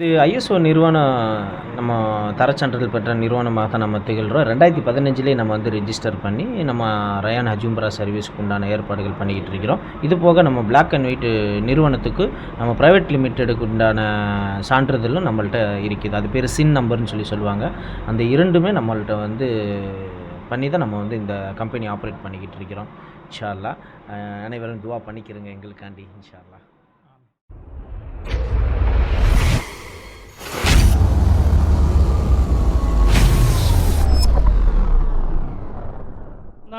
இது ஐஎஸ்ஓ நிறுவனம் நம்ம தரச்சான்றிதழ் பெற்ற நிறுவனமாக தான் நம்ம திகழ்கிறோம் ரெண்டாயிரத்தி பதினஞ்சிலே நம்ம வந்து ரிஜிஸ்டர் பண்ணி நம்ம ரயான் ஹஜும்பரா சர்வீஸ்க்கு உண்டான ஏற்பாடுகள் பண்ணிக்கிட்டு இருக்கிறோம். இது போக நம்ம பிளாக் அண்ட் ஒயிட் நிறுவனத்துக்கு நம்ம ப்ரைவேட் லிமிட்டெடுக்கு உண்டான சான்றிதழும் நம்மள்ட்ட இருக்குது. அது பேர் சின் நம்பர்னு சொல்லி சொல்லுவாங்க. அந்த இரண்டுமே நம்மள்ட்ட வந்து பண்ணி தான் நம்ம வந்து இந்த கம்பெனி ஆப்ரேட் பண்ணிக்கிட்டு இருக்கிறோம். இன்ஷால்லா அனைவரும் துவா பண்ணிக்கிறோங்க எங்களுக்காண்டி. இன்ஷா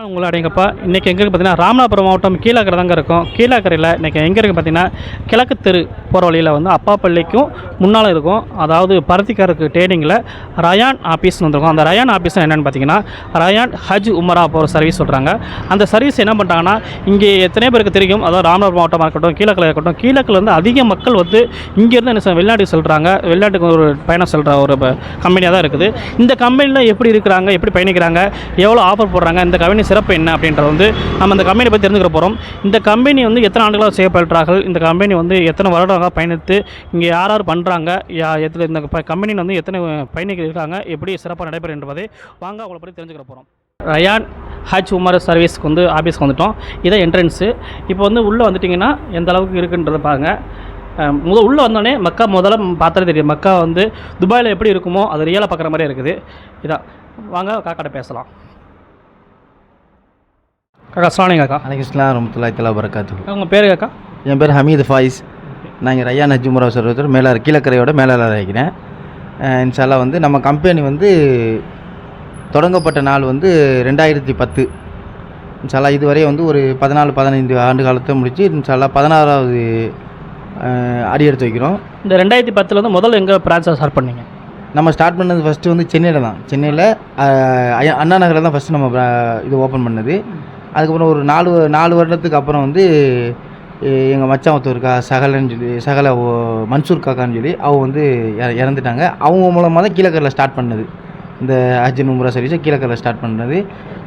அல்லாஹ் உங்களை அடையங்கப்பா. இன்றைக்கி எங்கே பார்த்தீங்கன்னா ராமநாதபுரம் மாவட்டம் கீழக்கரை தாங்க இருக்கும். கீழக்கரையில் இன்றைக்கி எங்கே இருக்குது பார்த்தீங்கன்னா கிழக்கு தெரு போகிற வழியில் வந்து அப்பாப்பள்ளிக்கும் முன்னால் இருக்கும். அதாவது பருத்திக்காருக்கு ட்ரேடிங்கில் ரயான் ஆஃபீஸ்னு வந்திருக்கும். அந்த ரயான் ஆஃபீஸ் என்னென்னு பார்த்தீங்கன்னா ரயான் ஹஜ் உமரா போகிற சர்வீஸ் சொல்கிறாங்க அந்த சர்வீஸ் என்ன பண்ணுறாங்கன்னா இங்கே எத்தனை பேருக்கு தெரியும்? அதாவது ராமநாதபுரம் மாவட்டமாக இருக்கட்டும் கீழக்கில் இருக்கட்டும் கீழக்கில் வந்து அதிக மக்கள் வந்து இங்கேருந்து என்ன வெளிநாட்டுக்கு சொல்கிறாங்க வெளிநாட்டுக்கு ஒரு பயணம் சொல்கிற ஒரு கம்பெனியாக தான் இருக்குது. இந்த கம்பெனியில் எப்படி இருக்கிறாங்க எப்படி பயணிக்கிறாங்க எவ்வளோ ஆஃபர் போடுறாங்க இந்த கம்பெனி சிறப்பு என்ன அப்படின்றது வந்து நம்ம இந்த கம்பெனி பற்றி தெரிஞ்சுக்க போகிறோம் இந்த கம்பெனி வந்து எத்தனை ஆண்டுகளாக செய்யப்படுறார்கள் இந்த கம்பெனி வந்து எத்தனை வருடங்களாக பயணித்து இங்கே யார் யார் பண்ணுறாங்க யா எத்தனை இந்த கம்பெனியில் வந்து எத்தனை பயணிகள் இருக்காங்க? எப்படி சிறப்பாக நடைபெறும் என்பதை வாங்க அவங்கள பற்றி தெரிஞ்சுக்கிற போகிறோம் ரயான் ஹஜ் உமர் சர்வீஸ்க்கு வந்து ஆஃபீஸ்க்கு வந்துட்டோம். இதான் என்ட்ரன்ஸு இப்போ வந்து உள்ளே வந்துட்டிங்கன்னா எந்த அளவுக்கு இருக்குன்றதை பாருங்கள் முத உள்ளே வந்தோடனே மக்கா முதல்ல பார்த்தாலே தெரியும். மக்கா வந்து துபாயில் எப்படி இருக்குமோ அது ரியலாக பார்க்குற மாதிரியே இருக்குது. இதான் வாங்க காக்காட்ட பேசலாம். காக்கா அஸ்லாம் காக்கா. அலைக்குஸ்லாம் ரமத்துல்லாய் தலா வரகாத்து உங்கள் பேர் காக்கா? என் பேர் ஹமீது ஃபாயிஸ். நாங்கள் ரய்யான் ஹஜ்ஜுமுரா சர்வத்தர் மேலாளர் கீழக்கரையோட மேலாளர் இருக்கிறேன். அஹ் இன்ஷால்லா வந்து நம்ம கம்பெனி வந்து தொடங்கப்பட்ட நாள் வந்து ரெண்டாயிரத்தி பத்து. இன்ஷால்லா இதுவரை வந்து ஒரு பதினாலு பதினைந்து ஆண்டு காலத்தை முடித்து இன்ஷால்லா பதினாறாவது அடி எடுத்து வைக்கிறோம். இந்த ரெண்டாயிரத்தி பத்தில் வந்து முதல்ல எங்கே பிரான்ச்சை ஸ்டார்ட் பண்ணீங்க? நம்ம ஸ்டார்ட் பண்ணது ஃபஸ்ட்டு வந்து சென்னையில் தான். சென்னையில் அண்ணா நகரில் தான் ஃபஸ்ட்டு நம்ம இது ஓப்பன் பண்ணது. அதுக்கப்புறம் ஒரு நாலு நாலு வருடத்துக்கு அப்புறம் வந்து எங்கள் மச்சான் ஒருத்தர் இருக்கா சகலன்னு சொல்லி சகல மன்சூர் காக்கான்னு சொல்லி அவங்க வந்து இற- இறந்துட்டாங்க. அவங்க மூலமாக தான் கீழக்கரில் ஸ்டார்ட் பண்ணது. இந்த ஹஜ் நும்ரா சர்வீஸை கீழக்கரில் ஸ்டார்ட் பண்ணது.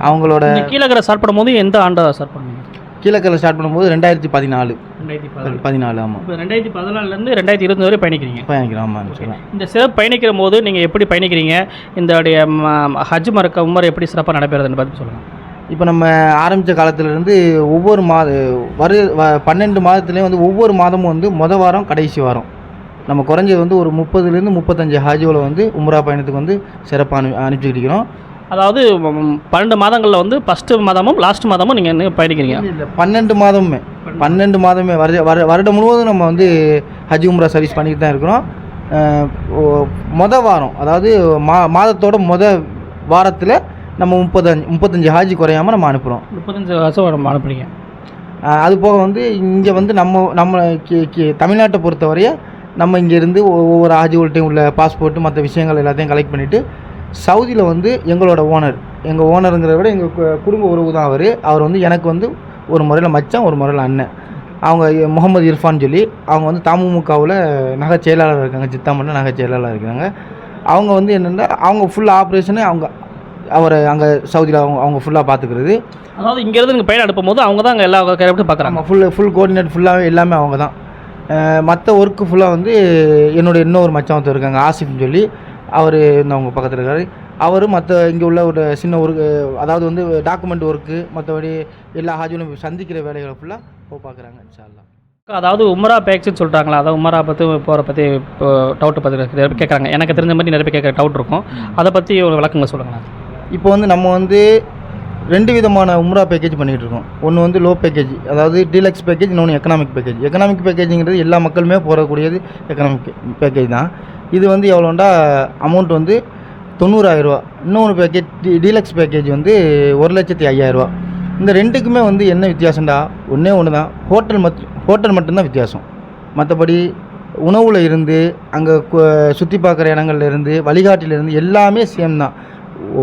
அவங்களோட கீழக்கரை ஸ்டார்ட் பண்ணும்போது எந்த ஆண்டை ஸ்டார்ட் பண்ணீங்க? கீழக்கரில் ஸ்டார்ட் பண்ணும்போது ரெண்டாயிரத்தி பதினாலு. ரெண்டாயிரத்தி பதினாலு. ஆமாம் இப்போ ரெண்டாயிரத்தி பதினாலுலேருந்து ரெண்டாயிரத்தி இருபது வரை பயணிக்கிறீங்க. பயணிக்கிறோம் ஆமாம் இந்த சிறப்பு பயணிக்கிற போது நீங்கள் எப்படி பயணிக்கிறீங்க? இந்த ஹஜ் மறக்க உமர் எப்படி சிறப்பாக நடைபெறுதுன்னு பார்த்து சொல்லுங்கள் இப்போ நம்ம ஆரம்பித்த காலத்துலேருந்து ஒவ்வொரு மாத வரு வ- பன்னெண்டு மாதத்துலேயும் வந்து ஒவ்வொரு மாதமும் வந்து மொதல் வாரம் கடைசி வாரம். நம்ம குறைஞ்சது வந்து ஒரு முப்பதுலேருந்து முப்பத்தஞ்சு ஹாஜிகளை வந்து உம்ரா பயணத்துக்கு வந்து சிறப்பாக அனு அனுப்பிச்சிட்டு இருக்கிறோம் அதாவது பன்னெண்டு மாதங்களில் வந்து ஃபஸ்ட்டு மாதமும் லாஸ்ட் மாதமும் நீங்கள் பயணிக்கிறீங்க. இல்லை பன்னெண்டு மாதமுமே. பன்னெண்டு மாதமே வருட வரு- வருடம் முழுவதும் நம்ம வந்து ஹஜ் உம்ரா சர்வீஸ் பண்ணிட்டு தான் இருக்கிறோம். அஹ் ஓ- மொத வாரம் அதாவது மா மாதத்தோட மொத வாரத்தில் நம்ம முப்பத்தஞ்சு முப்பத்தஞ்சு ஹாஜி குறையாமல் நம்ம அனுப்புகிறோம் முப்பத்தஞ்சு வருஷம் நம்ம அனுப்புறீங்க. அது போக வந்து இங்கே வந்து நம்ம நம்ம கி- கி- தமிழ்நாட்டை பொறுத்தவரைய நம்ம இங்கேருந்து ஒவ்வொரு ஆஜிகள்ட்டையும் உள்ள பாஸ்போர்ட்டு மற்ற விஷயங்கள் எல்லாத்தையும் கலெக்ட் பண்ணிவிட்டு சவுதியில் வந்து எங்களோட ஓனர் எங்கள் ஓனருங்கிறத விட எங்கள் குடும்ப உறவு தான் அவர். அவர் வந்து எனக்கு வந்து ஒரு முறையில் மச்சான் ஒரு முறையில் அண்ணன். அவங்க முகமது இர்ஃபான் சொல்லி அவங்க வந்து தமுமுகவில் நகை செயலாளர் இருக்காங்க சித்தாமட்டில் நகை செயலாளர் இருக்கிறாங்க அவங்க வந்து என்னென்னா அவங்க ஃபுல் ஆப்ரேஷனு அவங்க அவரை அங்கே சவுதியில் அவங்க அவங்க ஃபுல்லாக பார்த்துக்கிறது. அதாவது இங்கேருந்து நீங்கள் பயணம் அனுப்பும்போது அவங்க தான் அங்கே எல்லா கைப்பற்றி பார்க்குறாங்க. ஃபுல் ஃபுல் கோஆர்டினேட் ஃபுல்லாகவே எல்லாமே அவங்க தான் மற்ற ஒர்க்கு ஃபுல்லாக வந்து என்னோட இன்னொரு மச்சான் ஒருத்தர் இருக்காங்க ஆசிஃப்னு சொல்லி அவர் அவங்க பக்கத்தில் இருக்காரு. அவர் மற்ற இங்கே உள்ள ஒரு சின்ன ஒர்க்கு அதாவது வந்து டாக்குமெண்ட் ஒர்க்கு மற்றபடி எல்லா ஹாஜிலும் சந்திக்கிற வேலைகளை ஃபுல்லாக போய் பார்க்குறாங்க இன்ஷால்லா அதாவது உமரா பேக்ஸ்னு சொல்கிறாங்களா அதாவது உமரா பற்றி போகிற பற்றி இப்போ டவுட்டு பற்றி நிறைய பேர் கேட்குறாங்க எனக்கு தெரிஞ்ச மாதிரி நிறைய பேர் கேட்குற டவுட் இருக்கும். அதை பற்றி ஒரு விளக்கங்க சொல்லுங்களேன். இப்போ வந்து நம்ம வந்து ரெண்டு விதமான உம்ரா பேக்கேஜ் பண்ணிகிட்டு இருக்கோம். ஒன்று வந்து லோ பேக்கேஜ் அதாவது டீலக்ஸ் பேக்கேஜ் இன்னொன்று எக்கனாமிக் பேக்கேஜ் எக்கனாமிக் பேக்கேஜுங்கிறது எல்லா மக்களுமே போகக்கூடியது எக்கனாமிக் பேக்கேஜ் தான். இது வந்து எவ்வளோண்டா அமௌண்ட் வந்து தொண்ணூறாயிரரூவா இன்னொன்று பேக்கேஜ் டீலக்ஸ் பேக்கேஜ் வந்து ஒரு லட்சத்தி ஐயாயிரரூவா இந்த ரெண்டுக்குமே வந்து என்ன வித்தியாசம்டா? ஒன்றே ஒன்று தான் ஹோட்டல் மத் ஹோட்டல் மட்டும்தான் வித்தியாசம். மற்றபடி உணவில் இருந்து அங்கே சுற்றி பார்க்குற இடங்கள்லேருந்து வழிகாட்டிலேருந்து எல்லாமே சேம் தான்.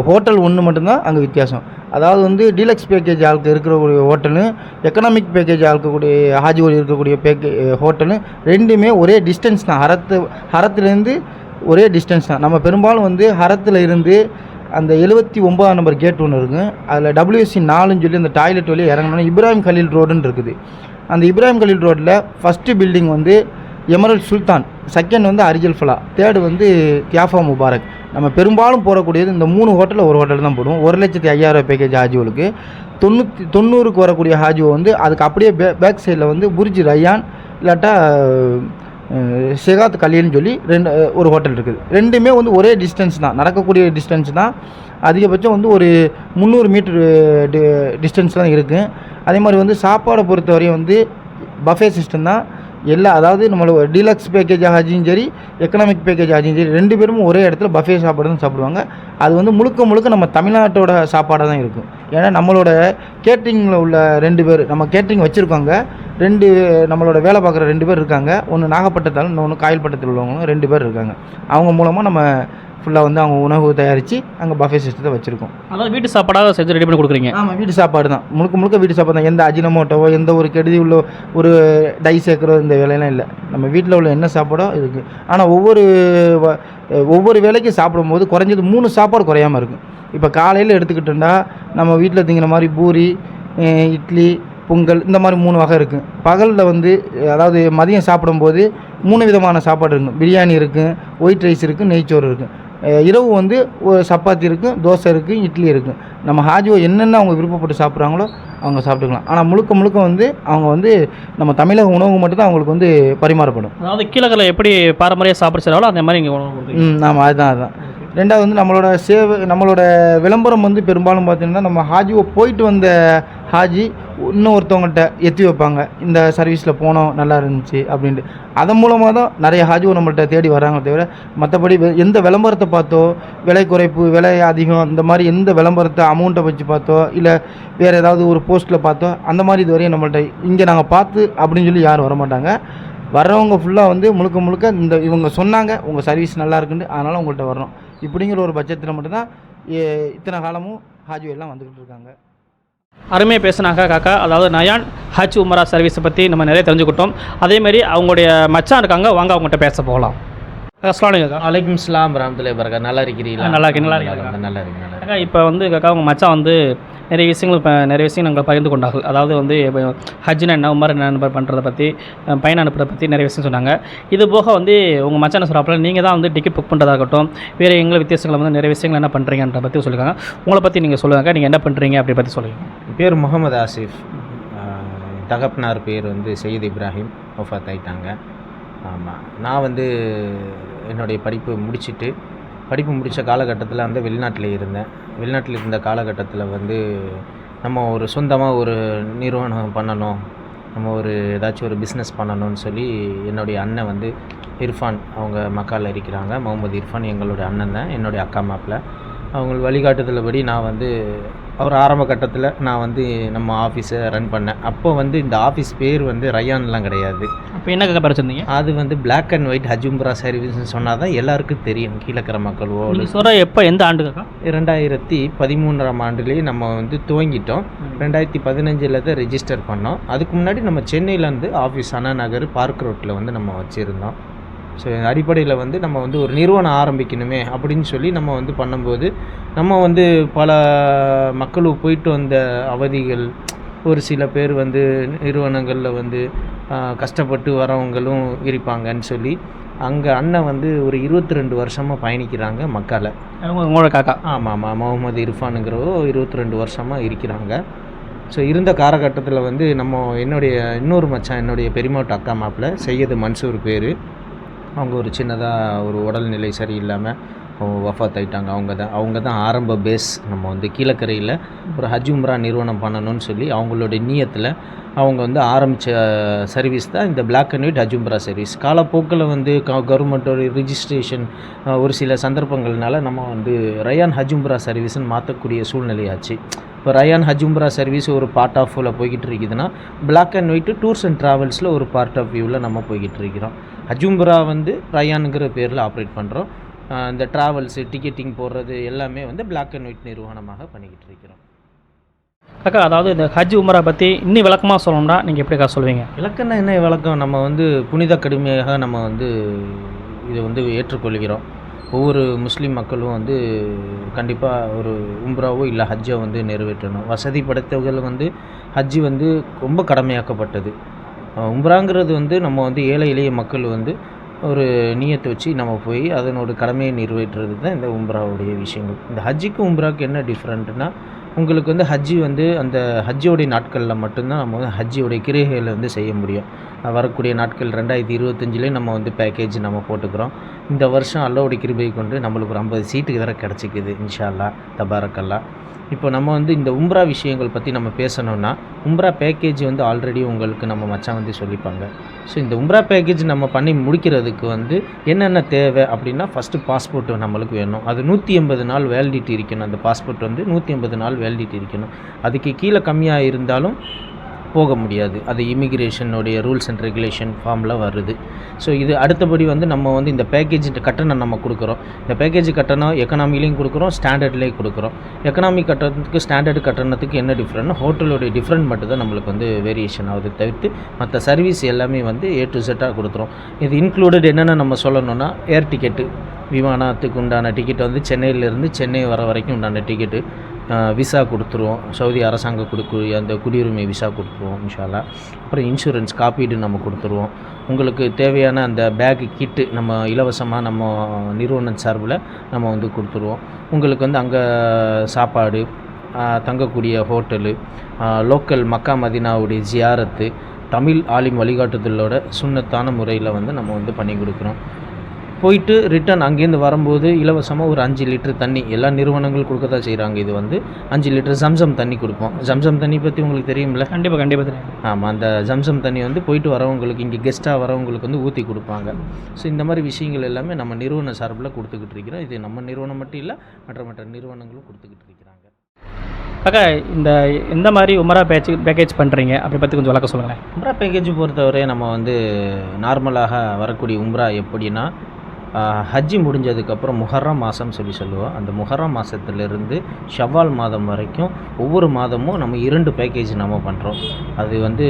ஹோட்டல் ஒன்று மட்டும்தான் அங்கே வித்தியாசம். அதாவது வந்து டீலக்ஸ் பேக்கேஜ் ஆளுக்கு இருக்கக்கூடிய ஹோட்டலு எக்கனாமிக் பேக்கேஜ் ஆளுக்கக்கூடிய ஹாஜிகள் இருக்கக்கூடிய பேக்கே ஹோட்டலு ரெண்டுமே ஒரே டிஸ்டன்ஸ் தான். ஹரத்து ஹரத்துலேருந்து ஒரே டிஸ்டன்ஸ் தான். நம்ம பெரும்பாலும் வந்து ஹரத்தில் இருந்து அந்த எழுபத்தி ஒன்பதாம் நம்பர் கேட் ஒன்று இருக்கும். அதில் டபிள்யூசி நாலுன்னு சொல்லி அந்த டாய்லெட் வழி இறங்கணும்னா இப்ராஹிம் கலீல் ரோடுன்னு இருக்குது. அந்த இப்ராஹிம் கலீல் ரோட்டில் ஃபஸ்ட்டு பில்டிங் வந்து எமரல் சுல்தான் செகண்ட் வந்து அரிஜல் ஃபலா தேர்டு வந்து தியாஃபா முபாரக். நம்ம பெரும்பாலும் போடக்கூடியது இந்த மூணு ஹோட்டலில் ஒரு ஹோட்டல் தான் போடுவோம். ஒரு லட்சத்தி ஐயாயிரம் பேக்கேஜ் ஹாஜிகளுக்கு. தொண்ணூற்றி தொண்ணூறுக்கு வரக்கூடிய ஹாஜிவோ வந்து அதுக்கு அப்படியே பே பேக் சைடில் வந்து புரிஜ் ரயான் இல்லாட்டா ஷெகாத் கலியன்னு சொல்லி ரெண்டு ஒரு ஹோட்டல் இருக்குது. ரெண்டுமே வந்து ஒரே டிஸ்டன்ஸ் தான். நடக்கக்கூடிய டிஸ்டன்ஸ் தான். அதிகபட்சம் வந்து ஒரு முந்நூறு மீட்டர் டிஸ்டன்ஸ் தான் இருக்குது அதே மாதிரி வந்து சாப்பாடை பொறுத்தவரையும் வந்து பஃபே சிஸ்டம் தான். எல்லா அதாவது நம்மளோட டீலக்ஸ் பேக்கேஜ் ஆச்சும் சரி எக்கனாமிக் பேக்கேஜ் ஆச்சும் சரி ரெண்டு பேரும் ஒரே இடத்துல பஃபே சாப்பாடு தான் சாப்பிடுவாங்க. அது வந்து முழுக்க முழுக்க நம்ம தமிழ்நாட்டோட சாப்பாடாக தான் இருக்கும். ஏன்னா நம்மளோட கேட்ரிங்கில் உள்ள ரெண்டு பேர் நம்ம கேட்ரிங் வச்சுருக்கோங்க. ரெண்டு நம்மளோட வேலை பார்க்குற ரெண்டு பேர் இருக்காங்க. ஒன்று நாகப்பட்டினத்தாலும் இன்னொன்று காயல்பட்டத்தில் உள்ளவங்க ரெண்டு பேர் இருக்காங்க. அவங்க மூலமாக நம்ம ஃபுல்லாக வந்து அவங்க உணவு தயாரித்து அங்கே பஃபே சிஸ்டத்தை வச்சுருக்கோம். அதாவது வீட்டு சாப்பாடாக செஞ்சு ரெடி பண்ணி கொடுக்குறீங்க? ஆமாம் வீட்டு சாப்பாடு தான் முழுக்க முழுக்க வீட்டு சாப்பாடு தான். எந்த அஜினமோட்டோவோ எந்த ஒரு கெடுதி உள்ள ஒரு டை சேர்க்குறோ இந்த வேலையெல்லாம் இல்லை. நம்ம வீட்டில் உள்ள என்ன சாப்பாடோ இதுக்கு ஆனால் ஒவ்வொரு ஒவ்வொரு வேலைக்கும் சாப்பிடும்போது குறைஞ்சது மூணு சாப்பாடு குறையாம இருக்கும். இப்போ காலையில் எடுத்துக்கிட்டோம்னா நம்ம வீட்டில் திங்கிற மாதிரி பூரி இட்லி பொங்கல் இந்த மாதிரி மூணு வகை இருக்குது பகலில் வந்து அதாவது மதியம் சாப்பிடும்போது மூணு விதமான சாப்பாடு இருக்கும். பிரியாணி இருக்கும் ஒயிட் ரைஸ் இருக்குது நெய்ச்சோறு இருக்கும் அஹ் இரவு வந்து ஒரு சப்பாத்தி இருக்கும் தோசை இருக்குது இட்லி இருக்கும் நம்ம ஹாஜிவோ என்னென்ன அவங்க விருப்பப்பட்டு சாப்பிட்றாங்களோ அவங்க சாப்பிட்டுக்கலாம். ஆனால் முழுக்க முழுக்க வந்து அவங்க வந்து நம்ம தமிழக உணவு மட்டும்தான் அவங்களுக்கு வந்து பரிமாறப்படும். அதாவது கீழக்கரை எப்படி பாரம்பரிய சாப்பிட செய்கிறாங்களோ அந்த மாதிரி இங்கே உணவு ஆமாம் அதுதான் அதுதான். ரெண்டாவது வந்து நம்மளோட சேவை நம்மளோட விளம்பரம் வந்து பெரும்பாலும் பார்த்தீங்கன்னா நம்ம ஹாஜியோ போயிட்டு வந்த ஹாஜி இன்னும் ஒருத்தவங்கள்ட்ட எத்தி வைப்பாங்க. இந்த சர்வீஸில் போனோம் நல்லா இருந்துச்சு அப்படின்ட்டு. அதன் மூலமாக தான் நிறைய ஹாஜிவோ நம்மள்கிட்ட தேடி வராங்க தவிர மற்றபடி எந்த விளம்பரத்தை பார்த்தோ விலை குறைப்பு விலை அதிகம் அந்த மாதிரி எந்த விளம்பரத்தை அமௌண்ட்டை வச்சு பார்த்தோ இல்லை வேறு ஏதாவது ஒரு போஸ்ட்டில் பார்த்தோ அந்த மாதிரி இதுவரையும் நம்மள்ட்ட இங்கே நாங்கள் பார்த்து அப்படின்னு சொல்லி யாரும் வரமாட்டாங்க. வர்றவங்க ஃபுல்லாக வந்து முழுக்க முழுக்க இந்த இவங்க சொன்னாங்க உங்கள் சர்வீஸ் நல்லா இருக்குன்னு அதனால் உங்கள்கிட்ட வர்றோம். இப்படிங்கிற ஒரு பட்சத்தில் மட்டும்தான் இத்தனை காலமும் ஹாஜி எல்லாம் வந்துக்கிட்டு இருக்காங்க. அருமையாக பேசுனாங்க காக்கா. அதாவது நயான் ஹஜ் உமரா சர்வீஸை பற்றி நம்ம நிறைய தெரிஞ்சுக்கிட்டோம். அதேமாரி அவங்களுடைய மச்சான் இருக்காங்க. வாங்க அவங்ககிட்ட பேச போகலாம். அலைக்கும் இஸ்லாம் ரஹமத்துல்லாஹி வரகாத் நல்லா இருக்கிறீங்களா? நல்லா இருக்கேன், நல்லா இருக்கு நல்லா இருக்கு இப்போ வந்து காக்கா உங்கள் மச்சான் வந்து நிறைய விஷயங்கள் இப்போ நிறைய விஷயம் நாங்கள் பகிர்ந்து கொண்டார்கள். அதாவது வந்து இப்போ ஹஜ்னா என்ன உமர் என்ன பண்ணுறதை பற்றி பயணம் அனுப்புறதை பற்றி நிறைய விஷயம் சொன்னாங்க. இது போக வந்து உங்கள் மச்சான சொல்கிறாப்புல நீங்கள் தான் வந்து டிக்கெட் புக் பண்ணுறதாகட்டும் வேறு எங்களை வித்தியாசங்களை வந்து நிறைய விஷயங்கள் என்ன பண்ணுறீங்கன்ற பற்றி சொல்லியிருக்காங்க. உங்களை பற்றி நீங்கள் சொல்லுவாங்க நீங்கள் என்ன பண்ணுறீங்க அப்படி பற்றி சொல்லுங்கள் பேர் முகமது ஆசிஃப். தகப்பனார் பேர் வந்து சையத் இப்ராஹிம் ஒஃபாத் ஆயிட்டாங்க. ஆமாம் நான் வந்து என்னுடைய படிப்பு முடிச்சிட்டு படிப்பு முடித்த காலகட்டத்தில் வந்து வெளிநாட்டில் இருந்தேன். வெளிநாட்டில் இருந்த காலகட்டத்தில் வந்து நம்ம ஒரு சொந்தமாக ஒரு நிறுவனம் பண்ணணும். நம்ம ஒரு ஏதாச்சும் ஒரு பிஸ்னஸ் பண்ணணும்னு சொல்லி என்னுடைய அண்ணன் வந்து இர்ஃபான் அவங்க மக்காவில் இருக்கிறாங்க முகமது இர்ஃபான் எங்களுடைய அண்ணன் தான் என்னுடைய அக்கா மாப்பிள்ள. அவங்க வழிகாட்டுதலபடி நான் வந்து ஒரு ஆரம்ப கட்டத்தில் நான் வந்து நம்ம ஆஃபீஸை ரன் பண்ணேன். அப்போ வந்து இந்த ஆஃபீஸ் பேர் வந்து ரயான்லாம் கிடையாது. அப்போ என்ன படிச்சிருந்தீங்க? அது வந்து Black அண்ட் ஒயிட் ஹஜும்பரா சர்வீஸ்னு சொன்னால் தான் எல்லாருக்கும் தெரியும் கீழக்கிற மக்களோ சொல்கிற எப்போ எந்த ஆண்டு காக்கா ரெண்டாயிரத்தி பதிமூன்றாம் ஆண்டுலேயே நம்ம வந்து துவங்கிட்டோம். ரெண்டாயிரத்தி பதினஞ்சில் தான் ரெஜிஸ்டர் பண்ணோம். அதுக்கு முன்னாடி நம்ம சென்னையிலேருந்து ஆஃபீஸ் அண்ணா நகர் பார்க் ரோட்டில் வந்து நம்ம வச்சுருந்தோம். ஸோ அடிப்படையில் வந்து நம்ம வந்து ஒரு நிறுவனம் ஆரம்பிக்கணுமே அப்படின்னு சொல்லி நம்ம வந்து பண்ணும்போது நம்ம வந்து பல மக்களும் போயிட்டு வந்த அவதிகள் ஒரு சில பேர் வந்து நிறுவனங்களில் வந்து கஷ்டப்பட்டு வரவங்களும் இருப்பாங்கன்னு சொல்லி அங்கே அண்ணன் வந்து ஒரு இருபத்தி ரெண்டு வருஷமாக பயணிக்கிறாங்க மக்களை. உங்க- உங்களோட காக்கா? ஆமாம் ஆமாம் முகமது இர்ஃபானுங்கிறவோ இருபத்தி ரெண்டு வருஷமாக இருக்கிறாங்க. ஸோ இருந்த காலகட்டத்தில் வந்து நம்ம என்னுடைய இன்னொரு மச்சான் என்னுடைய பெரியமாட்டு அக்கா மாப்பிள்ள செய்யது மன்சூர் பேர். அவங்க ஒரு சின்னதாக ஒரு உடல்நிலை சரியில்லாமல் வஃபாத் ஆகிட்டாங்க அவங்க தான் அவங்க தான் ஆரம்ப பேஸ் நம்ம வந்து கீழக்கரையில் ஒரு ஹஜ் உம்ரா நிறுவனம் பண்ணணும்னு சொல்லி அவங்களுடைய நீயத்தில் அவங்க வந்து ஆரம்பித்த சர்வீஸ் தான் இந்த பிளாக் அண்ட் ஒயிட் ஹஜும்ரா சர்வீஸ் காலப்போக்கில் வந்து கவர்மெண்ட்டோட ரிஜிஸ்ட்ரேஷன் ஒரு சில சந்தர்ப்பங்கள்னால நம்ம வந்து ரயான் ஹஜும்ரா சர்வீஸ்ன்னு மாற்றக்கூடிய சூழ்நிலையாச்சு. இப்போ ரயான் ஹஜும்ரா சர்வீஸ் ஒரு பார்ட் ஆஃபில் போய்கிட்டு இருக்குதுன்னா black and white tours and ட்ராவல்ஸில் ஒரு பார்ட் ஆஃப் வியூவில் நம்ம போய்கிட்டு இருக்கிறோம். ஹஜும்ரா வந்து ரயானுங்கிற பேரில் ஆப்ரேட் பண்ணுறோம் இந்த ட்ராவல்ஸு டிக்கெட்டிங் போடுறது எல்லாமே வந்து Black அண்ட் ஒயிட் நிறுவனமாக பண்ணிக்கிட்டு இருக்கிறோம். காக்கா அதாவது இந்த ஹஜ் உமரா பற்றி இன்னும் விளக்கமாக சொல்லணும்னா நீங்கள் எப்படி காக்கா சொல்லுவீங்க? இலக்கணம் என்ன விளக்கம்? நம்ம வந்து புனித கடுமையாக நம்ம வந்து இதை வந்து ஏற்றுக்கொள்கிறோம். ஒவ்வொரு முஸ்லீம் மக்களும் வந்து கண்டிப்பாக ஒரு உம்ராவோ இல்லை ஹஜ்ஜை வந்து நிறைவேற்றணும். வசதி படைத்தவர்கள் வந்து ஹஜ்ஜு வந்து ரொம்ப கடமையாக்கப்பட்டது. உம்ராங்கிறது வந்து நம்ம வந்து ஏழை எளிய மக்கள் வந்து ஒரு நீயத்தை வச்சு நம்ம போய் அதனோட கடமையை நிறைவேற்றுறது தான் இந்த உம்ராவுடைய விஷயங்கள். இந்த ஹஜ்ஜிக்கு உம்ராவுக்கு என்ன டிஃப்ரெண்ட்னா உங்களுக்கு வந்து ஹஜ்ஜி வந்து அந்த ஹஜ்ஜியோடைய நாட்களில் மட்டும்தான் நம்ம வந்து ஹஜ்ஜியோடைய கிரைகளை வந்து செய்ய முடியும். வரக்கூடிய நாட்கள் ரெண்டாயிரத்தி இருபத்தஞ்சிலே நம்ம வந்து பேக்கேஜ் நம்ம போட்டுக்கிறோம். இந்த வருஷம் அல்லாவுடைய கிருபை கொண்டு நம்மளுக்கு ஒரு ஐம்பது சீட்டுக்கு தர கிடச்சிக்குது இன்ஷா அல்லா தபாரக்கல்லா. இப்போ நம்ம வந்து இந்த உம்ரா விஷயங்கள் பற்றி நம்ம பேசணும்னா உம்ரா பேக்கேஜ் வந்து ஆல்ரெடி உங்களுக்கு நம்ம மச்சான் வந்து சொல்லிப்பாங்க. ஸோ இந்த உம்ரா பேக்கேஜ் நம்ம பண்ணி முடிக்கிறதுக்கு வந்து என்னென்ன தேவை அப்படின்னா ஃபஸ்ட்டு பாஸ்போர்ட் நம்மளுக்கு வேணும். அது நூற்றி எண்பது நாள் வேலிடிட்டி இருக்கணும். அந்த பாஸ்போர்ட் வந்து நூற்றி எண்பது நாள் வேலிடிட்டி இருக்கணும். அதுக்கு கீழே கம்மியாக இருந்தாலும் போக முடியாது. அது இமிக்ரேஷனுடைய ரூல்ஸ் அண்ட் ரெகுலேஷன் ஃபார்மில் வருது. ஸோ இது அடுத்தபடி வந்து நம்ம வந்து இந்த பேக்கேஜ் கட்டணம் நம்ம கொடுக்குறோம். இந்த பேக்கேஜ் கட்டணம் எக்கனாமிலையும் கொடுக்குறோம் ஸ்டாண்டர்ட்லேயும் கொடுக்குறோம். எக்கனாமி கட்டணத்துக்கு ஸ்டாண்டர்ட் கட்டணத்துக்கு என்ன டிஃப்ரெண்ட் ஹோட்டலுடைய டிஃப்ரெண்ட் மட்டும் தான் நம்மளுக்கு வந்து வேரியேஷன் ஆகுது தவிர்த்து மற்ற சர்வீஸ் எல்லாமே வந்து ஏ டு செட்டாக கொடுத்துரும் இது இன்க்ளூடட் என்னென்ன நம்ம சொல்லணும்னா ஏர் டிக்கெட்டு விமானத்துக்கு உண்டான டிக்கெட் வந்து சென்னையிலேருந்து சென்னை வர வரைக்கும் உண்டான டிக்கெட்டு விசா கொடுத்துருவோம். சவுதி அரசாங்கம் கொடுக்க அந்த குடியுரிமை விசா கொடுத்துருவோம் இன்ஷால்லா. அப்புறம் இன்சூரன்ஸ் காப்பீடு நம்ம கொடுத்துருவோம். உங்களுக்கு தேவையான அந்த பேக்கு கிட்டு நம்ம இலவசமாக நம்ம நிறுவனம் சார்பில் நம்ம வந்து கொடுத்துருவோம். உங்களுக்கு வந்து அங்கே சாப்பாடு தங்கக்கூடிய ஹோட்டலு லோக்கல் மக்கா மதினாவுடைய ஜியாரத்து தமிழ் ஆலிம் வழிகாட்டுதலோட சுண்ணத்தான முறையில் வந்து நம்ம வந்து பண்ணி கொடுக்குறோம். போயிட்டு ரிட்டர்ன் அங்கேருந்து வரும்போது இலவசமாக ஒரு அஞ்சு லிட்டர் தண்ணி எல்லா நிறுவனங்களும் கொடுக்க தான் செய்கிறாங்க இது வந்து அஞ்சு லிட்டர் ஜம்சம் தண்ணி கொடுப்போம். ஜம்சம் தண்ணி பற்றி உங்களுக்கு தெரியும்ல? கண்டிப்பாக கண்டிப்பாக தெரியும். ஆமாம் அந்த ஜம்சம் தண்ணி வந்து போயிட்டு வரவங்களுக்கு இங்கே கெஸ்ட்டாக வரவங்களுக்கு வந்து ஊற்றி கொடுப்பாங்க. ஸோ இந்த மாதிரி விஷயங்கள் எல்லாமே நம்ம நிறுவன சார்பில் கொடுத்துக்கிட்டு இருக்கிறோம். இது நம்ம நிறுவனம் மட்டும் இல்லை மற்ற மற்ற நிறுவனங்களும் கொடுத்துக்கிட்டு இருக்கிறாங்க. அக்கா இந்த எந்த மாதிரி உமரா பேச்சு பேக்கேஜ் பண்ணுறீங்க அப்படி பற்றி கொஞ்சம் விளக்க சொல்லுங்களேன். உம்ரா பேக்கேஜ் பொறுத்தவரை நம்ம வந்து நார்மலாக வரக்கூடிய உம்ரா எப்படின்னா ஹஜ்ஜி முடிஞ்சதுக்கப்புறம் முஹர்ரம் மாதம் சொல்லி சொல்லுவோம் அந்த முஹர்ரம் மாதத்துலேருந்து ஷவ்வால் மாதம் வரைக்கும் ஒவ்வொரு மாதமும் நம்ம இரண்டு பேக்கேஜ் நம்ம பண்ணுறோம் அது வந்து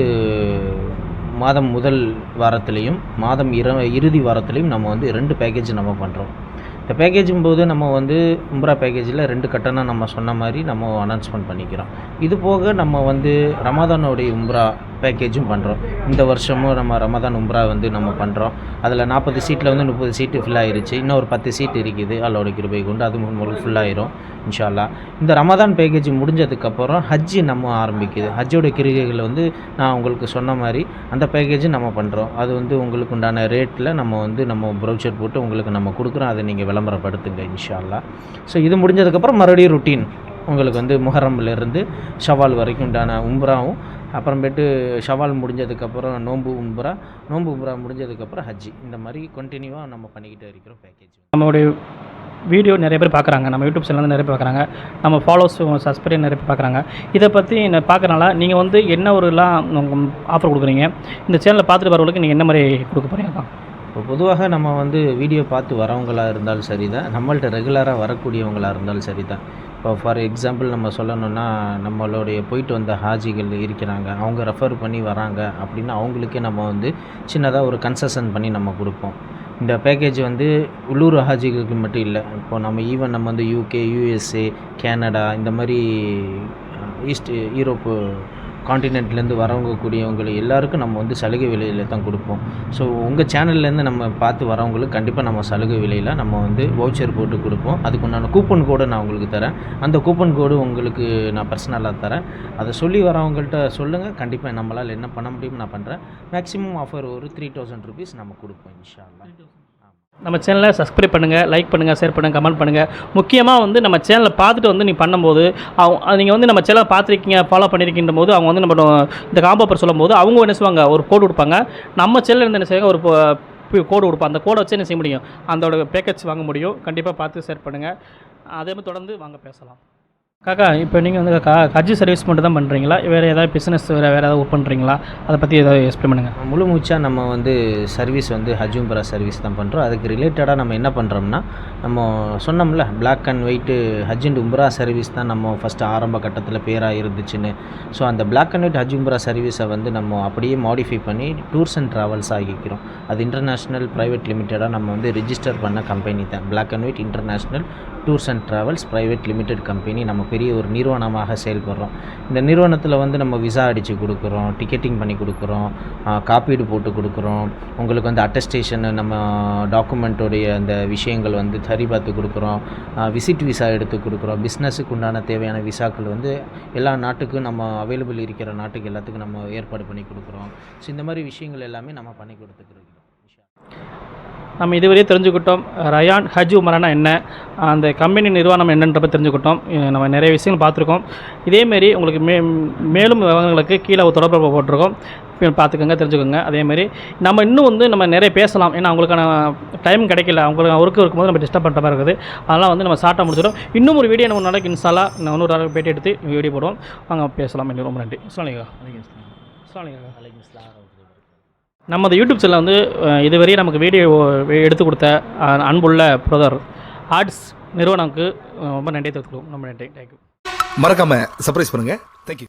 மாதம் முதல் வாரத்துலேயும் மாதம் இர இறுதி வாரத்துலேயும் நம்ம வந்து ரெண்டு பேக்கேஜ் நம்ம பண்ணுறோம் இந்த பேக்கேஜும் போது நம்ம வந்து உம்ரா பேக்கேஜில் ரெண்டு கட்டணம் நம்ம சொன்ன மாதிரி நம்ம அனௌன்ஸ்மெண்ட் பண்ணிக்கிறோம். இது போக நம்ம வந்து ரமதானுடைய உம்ரா பேக்கேஜும் பண்ணுறோம் இந்த வருஷமும் நம்ம ரமதான் உம்ரா வந்து நம்ம பண்ணுறோம் அதில் நாற்பது சீட்டில் வந்து முப்பது சீட்டு ஃபில் ஆயிருச்சு. இன்னும் ஒரு பத்து சீட் இருக்குது. அல்லோட கிருபை கொண்டு அது முழுக்க ஃபுல் ஆயிரும். இன்ஷால்லா இந்த ரமதான் பேக்கேஜ் முடிஞ்சதுக்கப்புறம் ஹஜ்ஜி நம்ம ஆரம்பிக்குது. ஹஜ்ஜோட கிரிகைகளை வந்து நான் உங்களுக்கு சொன்ன மாதிரி அந்த பேக்கேஜ் நம்ம பண்ணுறோம் அது வந்து உங்களுக்கு உண்டான ரேட்டில் நம்ம வந்து நம்ம ப்ரௌச்சர் போட்டு உங்களுக்கு நம்ம கொடுக்குறோம். அதை நீங்கள் விளம்பரப்படுத்துங்க இன்ஷால்லா ஸோ இது முடிஞ்சதுக்கப்புறம் மறுபடியும் ருட்டீன் உங்களுக்கு வந்து முஹரம்லேருந்து ஷவால் வரைக்கும் உண்டான உம்ராவும் அப்புறமேட்டு ஷவால் முடிஞ்சதுக்கப்புறம் நோன்பு உம்புரா நோன்பு உம்புரா முடிஞ்சதுக்கப்புறம் ஹஜ்ஜி. இந்த மாதிரி கண்டினியூவாக நம்ம பண்ணிக்கிட்டே இருக்கிறோம் பேக்கேஜ் நம்மளுடைய வீடியோ நிறைய பேர் பார்க்குறாங்க. நம்ம யூடியூப் சேனல் நிறைய பேர் பார்க்குறாங்க. நம்ம ஃபாலோஸ் சப்ஸ்கிரைப் நிறைய பேர் பார்க்குறாங்க. இதை பற்றி நான் பார்க்குறனால நீங்கள் வந்து என்ன ஒருலாம் ஆஃபர் கொடுக்குறீங்க? இந்த சேனலை பார்த்துட்டு வரவங்களுக்கு நீங்கள் என்ன மாதிரி கொடுக்க போகிறீங்க இப்போ பொதுவாக நம்ம வந்து வீடியோ பார்த்து வரவங்களாக இருந்தாலும் சரி தான் நம்மள்ட்ட ரெகுலராக வரக்கூடியவங்களாக இருந்தாலும் சரி தான் இப்போ ஃபார் எக்ஸாம்பிள் நம்ம சொல்லணும்னா நம்மளுடைய போயிட்டு வந்த ஹாஜிகள் இருக்கிறாங்க. அவங்க ரெஃபர் பண்ணி வராங்க அப்படின்னா அவங்களுக்கே நம்ம வந்து சின்னதாக ஒரு கன்செஷன் பண்ணி நம்ம கொடுப்போம். இந்த பேக்கேஜ் வந்து உள்ளூர் ஹாஜிகளுக்கு மட்டும் இல்லை. இப்போ நம்ம ஈவன் நம்ம வந்து யூகே யூஎஸ்ஏ கேனடா இந்த மாதிரி ஈஸ்ட் யூரோப்பு காண்டினென்ட்லேருந்து வரவங்க கூடியவங்களை எல்லாருக்கும் நம்ம வந்து சலுகை விலையில் தான் கொடுப்போம். ஸோ உங்கள் சேனல்லேருந்து நம்ம பார்த்து வரவங்களுக்கு கண்டிப்பாக நம்ம சலுகை விலையில் நம்ம வந்து வவுச்சர் போட்டு கொடுப்போம். அதுக்கு உண்டான கூப்பன் கோடை நான் உங்களுக்கு தரேன். அந்த கூப்பன் கோடு உங்களுக்கு நான் பர்சனலாக தரேன். அதை சொல்லி வரவங்கள்ட்ட சொல்லுங்கள் கண்டிப்பாக நம்மளால் என்ன பண்ண முடியுமோ நான் பண்ணுறேன் மேக்ஸிமம் ஆஃபர் ஒரு த்ரீ தௌசண்ட் ருபீஸ் நம்ம கொடுப்போம் இன்ஷா நம்ம சேனலை சப்ஸ்கிரைப் பண்ணுங்கள் லைக் பண்ணுங்கள் ஷேர் பண்ணுங்கள் கமெண்ட் பண்ணுங்கள் முக்கியமாக வந்து நம்ம சேனலை பார்த்துட்டு வந்து நீ பண்ணும்போது அவங்க நீங்கள் வந்து நம்ம சேனலை பார்த்துருக்கீங்க ஃபாலோ பண்ணியிருக்கின்ற போது அவங்க வந்து நம்ம இந்த காம்போ ஆஃபர் சொல்லும்போது அவங்க என்ன செய்வாங்க? ஒரு கோடு கொடுப்பாங்க. நம்ம சேனலில் இருந்து என்ன செய்வாங்க? ஒரு கோடு கொடுப்போம் அந்த கோடை வச்சு என்ன செய்ய முடியும்? அதோட பேக்கேஜ் வாங்க முடியும். கண்டிப்பாக பார்த்து ஷேர் பண்ணுங்கள் அதே மாதிரி தொடர்ந்து வாங்க பேசலாம். காக்கா இப்போ நீங்கள் வந்து கா ஹஜ்ஜி சர்வீஸ் மட்டும் தான் பண்ணுறீங்களா வேறு ஏதாவது பிஸ்னஸ் வேறு வேறு ஏதாவது ஒர்க் பண்ணுறீங்களா அதை பற்றி ஏதாவது எக்ஸ்பிளைன் பண்ணுங்கள் முழு மூச்சாக நம்ம வந்து சர்வீஸ் வந்து ஹஜ்ஜும்பரா சர்வீஸ் தான் பண்ணுறோம் அதுக்கு ரிலேட்டடாக நம்ம என்ன பண்ணுறோம்னா நம்ம சொன்னோம்ல பிளாக் அண்ட் ஒயிட்டு ஹஜ் அண்ட் உம்ரா சர்வீஸ் தான் நம்ம ஃபஸ்ட்டு ஆரம்ப கட்டத்தில் பேராக இருந்துச்சுன்னு. ஸோ அந்த பிளாக் அண்ட் ஒயிட் ஹஜ் உம்ரா சர்வீஸை வந்து நம்ம அப்படியே மாடிஃபை பண்ணி டூர்ஸ் அண்ட் ட்ராவல்ஸ் ஆகிக்கிறோம் அது இன்டர்நேஷ்னல் ப்ரைவேட் லிமிட்டடாக நம்ம வந்து ரிஜிஸ்டர் பண்ண கம்பெனி தான். Black and white international tours and travels private limited company நமக்கு பெரிய ஒரு நிறுவனமாக செயல்படுறோம். இந்த நிறுவனத்தில் வந்து நம்ம விசா அடித்து கொடுக்குறோம் டிக்கெட்டிங் பண்ணி கொடுக்குறோம் காப்பீடு போட்டு கொடுக்குறோம். உங்களுக்கு வந்து அட்டஸ்டேஷன் நம்ம டாக்குமெண்ட்டோடைய அந்த விஷயங்கள் வந்து சரி பார்த்து கொடுக்குறோம் விசிட் விசா எடுத்து கொடுக்குறோம். பிஸ்னஸுக்கு உண்டான தேவையான விசாக்கள் வந்து எல்லா நாட்டுக்கும் நம்ம அவைலபிள் இருக்கிற நாட்டுக்கு எல்லாத்துக்கும் நம்ம ஏற்பாடு பண்ணி கொடுக்குறோம். ஸோ இந்த மாதிரி விஷயங்கள் எல்லாமே நம்ம பண்ணி கொடுத்துக்கிறோம் நம்ம இதுவரையும் தெரிஞ்சுக்கிட்டோம். ரயான் ஹஜ் உமரானா என்ன? அந்த கம்பெனி நிறுவனம் என்னன்றப்ப தெரிஞ்சுக்கிட்டோம். நம்ம நிறைய விஷயங்கள் பார்த்துருக்கோம். இதேமாரி உங்களுக்கு மே மேலும் விவரங்களுக்கு கீழே ஒரு தொடர்பு போட்டிருக்கோம். பார்த்துக்கோங்க தெரிஞ்சுக்கோங்க. அதேமாரி நம்ம இன்னும் வந்து நம்ம நிறைய பேசலாம். ஏன்னா அவங்களுக்கான டைம் கிடைக்கல. அவங்களுக்கு ஒர்க்கு இருக்கும்போது நம்ம டிஸ்டர்ப் பண்ணுற மாதிரி இருக்குது. அதெல்லாம் வந்து நம்ம ஷார்ட்டாக முடிச்சிடும் இன்னும் ஒரு வீடியோ நம்ம நாளைக்கு இன்ஸ்டாலா நான் இன்னொரு நாளைக்கு பேட்டி எடுத்து வீடியோ போடுவோம். வாங்க பேசலாம். ரொம்ப நன்றி. சொல்லுங்க சொல்லுங்க நமது யூடியூப் சேனலில் வந்து இதுவரையும் இதுவரை நமக்கு வீடியோ எடுத்து கொடுத்த அன்புள்ள பிரதர் ஆர்ட்ஸ் நிறுவனம்க்கு ரொம்ப நன்றி தெரிவித்துக்கிறோம் ரொம்ப நன்றி. தேங்க்யூ மறக்காம சர்ப்ரைஸ் பண்ணுங்க. தேங்க்யூ